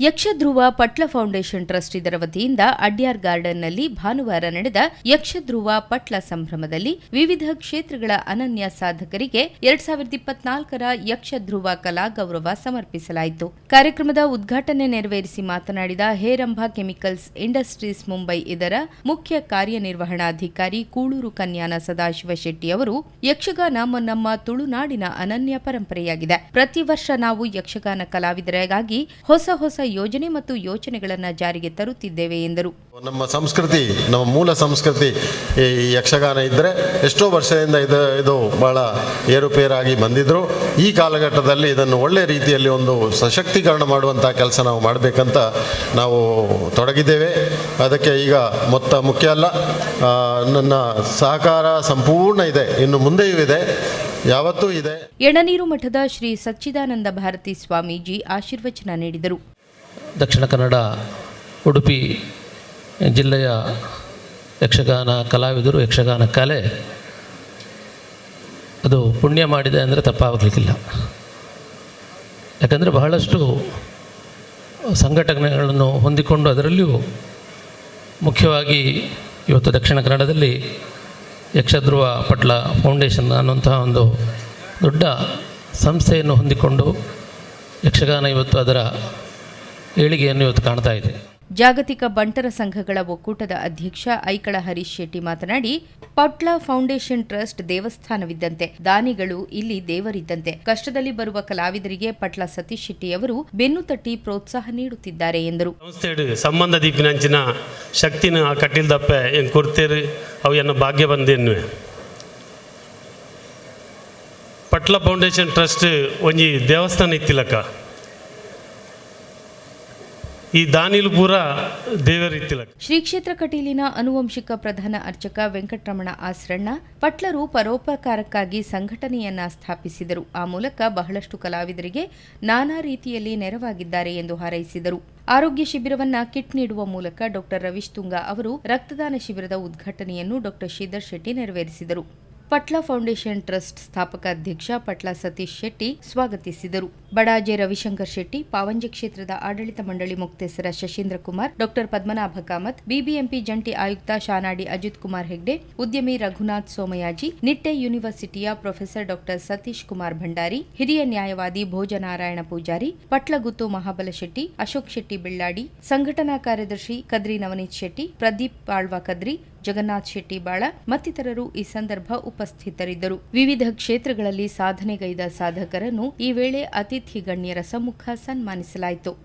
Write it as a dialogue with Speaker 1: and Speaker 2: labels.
Speaker 1: ಯಕ್ಷಧ್ರುವ ಪಟ್ಲ foundation trust ಇದರ ವತಿಯಿಂದ ಅಡ್ಯಾರ್ ಗಾರ್ಡನ್ನಲ್ಲಿ ಭಾನುವಾರ ನಡೆದ ಯಕ್ಷಧ್ರುವ ಪಟ್ಲ ಸಂಭ್ರಮದಲ್ಲಿ ವಿವಿಧ ಕ್ಷೇತ್ರಗಳ ಅನನ್ಯ ಸಾಧಕರಿಗೆ ಎರಡ್ ಸಾವಿರದ ಇಪ್ಪತ್ನಾಲ್ಕರ ಯಕ್ಷಧ್ರುವ ಕಲಾ ಗೌರವ ಸಮರ್ಪಿಸಲಾಯಿತು. ಕಾರ್ಯಕ್ರಮದ ಉದ್ಘಾಟನೆ ನೆರವೇರಿಸಿ ಮಾತನಾಡಿದ ಹೇರಂಭ ಕೆಮಿಕಲ್ಸ್ ಇಂಡಸ್ಟ್ರೀಸ್ ಮುಂಬೈ ಇದರ ಮುಖ್ಯ ಕಾರ್ಯನಿರ್ವಹಣಾಧಿಕಾರಿ ಕೂಳೂರು ಕನ್ಯಾನ ಸದಾಶಿವ ಶೆಟ್ಟಿ ಅವರು, ಯಕ್ಷಗಾನ ನಮ್ಮ ತುಳುನಾಡಿನ ಅನನ್ಯ ಪರಂಪರೆಯಾಗಿದೆ. ಪ್ರತಿ ವರ್ಷ ನಾವು ಯಕ್ಷಗಾನ ಕಲಾವಿದರಿಗಾಗಿ ಹೊಸ ಹೊಸ ಯೋಜನೆ ಮತ್ತು ಯೋಚನೆಗಳನ್ನು ಜಾರಿಗೆ ತರುತ್ತಿದ್ದೇವೆ ಎಂದರು.
Speaker 2: ನಮ್ಮ ಸಂಸ್ಕೃತಿ ನಮ್ಮ ಮೂಲ ಸಂಸ್ಕೃತಿ ಈ ಯಕ್ಷಗಾನ ಇದ್ದರೆ ಎಷ್ಟೋ ವರ್ಷದಿಂದ ಇದು ಇದು ಬಹಳ ಏರುಪೇರಾಗಿ ಬಂದಿದ್ದರು ಈ ಕಾಲಘಟ್ಟದಲ್ಲಿ ಇದನ್ನು ಒಳ್ಳೆ ರೀತಿಯಲ್ಲಿ ಒಂದು ಸಶಕ್ತೀಕರಣ ಮಾಡುವಂಥ ಕೆಲಸ ನಾವು ಮಾಡಬೇಕಂತ ನಾವು ತೊಡಗಿದ್ದೇವೆ. ಅದಕ್ಕೆ ಈಗ ಮೊತ್ತ ಮುಖ್ಯ ಅಲ್ಲ. ನನ್ನ ಸಹಕಾರ ಸಂಪೂರ್ಣ ಇದೆ. ಇನ್ನು ಮುಂದೆಯೂ ಇದೆ. ಯಾವತ್ತೂ ಇದೆ.
Speaker 1: ಎಣನೀರು ಮಠದ ಶ್ರೀ ಸಚ್ಚಿದಾನಂದ ಭಾರತಿ ಸ್ವಾಮೀಜಿ ಆಶೀರ್ವಚನ ನೀಡಿದರು.
Speaker 3: ದಕ್ಷಿಣ ಕನ್ನಡ, ಉಡುಪಿ ಜಿಲ್ಲೆಯ ಯಕ್ಷಗಾನ ಕಲಾವಿದರು, ಯಕ್ಷಗಾನ ಕಲೆ ಅದು ಪುಣ್ಯ ಮಾಡಿದೆ ಅಂದರೆ ತಪ್ಪಾಗಲಿಕ್ಕಿಲ್ಲ. ಯಾಕಂದರೆ ಬಹಳಷ್ಟು ಸಂಘಟನೆಗಳನ್ನು ಹೊಂದಿಕೊಂಡು ಅದರಲ್ಲಿಯೂ ಮುಖ್ಯವಾಗಿ ಇವತ್ತು ದಕ್ಷಿಣ ಕನ್ನಡದಲ್ಲಿ ಯಕ್ಷಧ್ರುವ ಪಟ್ಲ ಫೌಂಡೇಶನ್ ಅನ್ನುವಂತಹ ಒಂದು ದೊಡ್ಡ ಸಂಸ್ಥೆಯನ್ನು ಹೊಂದಿಕೊಂಡು ಯಕ್ಷಗಾನ ಇವತ್ತು ಅದರ ಏಳಿಗೆಯನ್ನು ಇವತ್ತು ಕಾಣ್ತಾ ಇದೆ.
Speaker 1: ಜಾಗತಿಕ ಬಂಟರ ಸಂಘಗಳ ಒಕ್ಕೂಟದ ಅಧ್ಯಕ್ಷ ಐಕಳ ಹರೀಶ್ ಶೆಟ್ಟಿ ಮಾತನಾಡಿ ಪಟ್ಲ ಫೌಂಡೇಶನ್ ಟ್ರಸ್ಟ್ ದೇವಸ್ಥಾನವಿದ್ದಂತೆ ದಾನಿಗಳು ಇಲ್ಲಿ ದೇವರಿದ್ದಂತೆ. ಕಷ್ಟದಲ್ಲಿ ಬರುವ ಕಲಾವಿದರಿಗೆ ಪಟ್ಲ ಸತೀಶ್ ಶೆಟ್ಟಿ ಅವರು ಬೆನ್ನು ತಟ್ಟಿ ಪ್ರೋತ್ಸಾಹ ನೀಡುತ್ತಿದ್ದಾರೆ ಎಂದರು.
Speaker 4: ಸಂಬಂಧ ದೀಪಿನಂಚಿನ ಶಕ್ತಿನ ಆ ಕಟ್ಟಿಲ್ದಪ್ಪೆ ಏನು ಕೊಡ್ತೀರಿ ಅವು ಏನು ಭಾಗ್ಯ ಬಂದೇನು ಪಟ್ಲ ಫೌಂಡೇಶನ್ ಟ್ರಸ್ಟ್ ಒಂಜಿ ದೇವಸ್ಥಾನ ಇತ್ತಿಲಕ್ಕ ಈ ದಾನಿಲ್ಪುರ ಪೂರ ದೇವರ
Speaker 1: ಶ್ರೀ ಕ್ಷೇತ್ರ ಕಟೀಲಿನ ಅನುವಂಶಿಕ ಪ್ರಧಾನ ಅರ್ಚಕ ವೆಂಕಟರಮಣ ಆಸ್ರಣ್ಣ, ಪಟ್ಲರು ಪರೋಪಕಾರಕ್ಕಾಗಿ ಸಂಘಟನೆಯನ್ನ ಸ್ಥಾಪಿಸಿದರು. ಆ ಮೂಲಕ ಬಹಳಷ್ಟು ಕಲಾವಿದರಿಗೆ ನಾನಾ ರೀತಿಯಲ್ಲಿ ನೆರವಾಗಿದ್ದಾರೆ ಎಂದು ಹಾರೈಸಿದರು. ಆರೋಗ್ಯ ಶಿಬಿರವನ್ನ ಕಿಟ್ ನೀಡುವ ಮೂಲಕ ಡಾಕ್ಟರ್ ರವೀಶ್ ತುಂಗ ಅವರು ರಕ್ತದಾನ ಶಿಬಿರದ ಉದ್ಘಾಟನೆಯನ್ನು ಡಾಕ್ಟರ್ ಶ್ರೀಧರ್ ಶೆಟ್ಟಿ ನೆರವೇರಿಸಿದರು. ಪಟ್ಲ ಫೌಂಡೇಶನ್ ಟ್ರಸ್ಟ್ ಸ್ಥಾಪಕ ಅಧ್ಯಕ್ಷ ಪಟ್ಲ ಸತೀಶ್ ಶೆಟ್ಟಿ ಸ್ವಾಗತಿಸಿದರು. ಬಡಾಜೆ ರವಿಶಂಕರ್ ಶೆಟ್ಟಿ, ಪಾವಂಜೆ ಕ್ಷೇತ್ರದ ಆಡಳಿತ ಮಂಡಳಿ ಮುಕ್ತೇಸರ ಶಶೀಂದ್ರ ಕುಮಾರ್, ಡಾಕ್ಟರ್ ಪದ್ಮನಾಭ ಕಾಮತ್, ಬಿಬಿಎಂಪಿ ಜಂಟಿ ಆಯುಕ್ತ ಶಾನಾಡಿ ಅಜಿತ್ ಕುಮಾರ್ ಹೆಗ್ಡೆ, ಉದ್ಯಮಿ ರಘುನಾಥ್ ಸೋಮಯಾಜಿ, ನಿಟ್ಟೆ ಯೂನಿವರ್ಸಿಟಿಯ ಪ್ರೊಫೆಸರ್ ಡಾಕ್ಟರ್ ಸತೀಶ್ ಕುಮಾರ್ ಭಂಡಾರಿ, ಹಿರಿಯ ನ್ಯಾಯವಾದಿ ಭೋಜನಾರಾಯಣ ಪೂಜಾರಿ ಪಟ್ಲಗುತ್ತು ಮಹಾಬಲ ಶೆಟ್ಟಿ, ಅಶೋಕ್ ಶೆಟ್ಟಿ ಬೆಳ್ಳಾಡಿ, ಸಂಘಟನಾ ಕಾರ್ಯದರ್ಶಿ ಕದ್ರಿ ನವನೀತ್ ಶೆಟ್ಟಿ, ಪ್ರದೀಪ್ ಪಾಳ್ವಾ ಕದ್ರಿ ಜಗನ್ನಾಥ್ ಶೆಟ್ಟಿ ಬಾಳ, ಮತ್ತಿತರರು ಈ ಸಂದರ್ಭ ಉಪಸ್ಥಿತರಿದ್ದರು. ವಿವಿಧ ಕ್ಷೇತ್ರಗಳಲ್ಲಿ ಸಾಧನೆಗೈದ ಸಾಧಕರನ್ನು ಈ ವೇಳೆ ಅತಿಥಿ ಗಣ್ಯರ ಸಮ್ಮುಖ ಸನ್ಮಾನಿಸಲಾಯಿತು.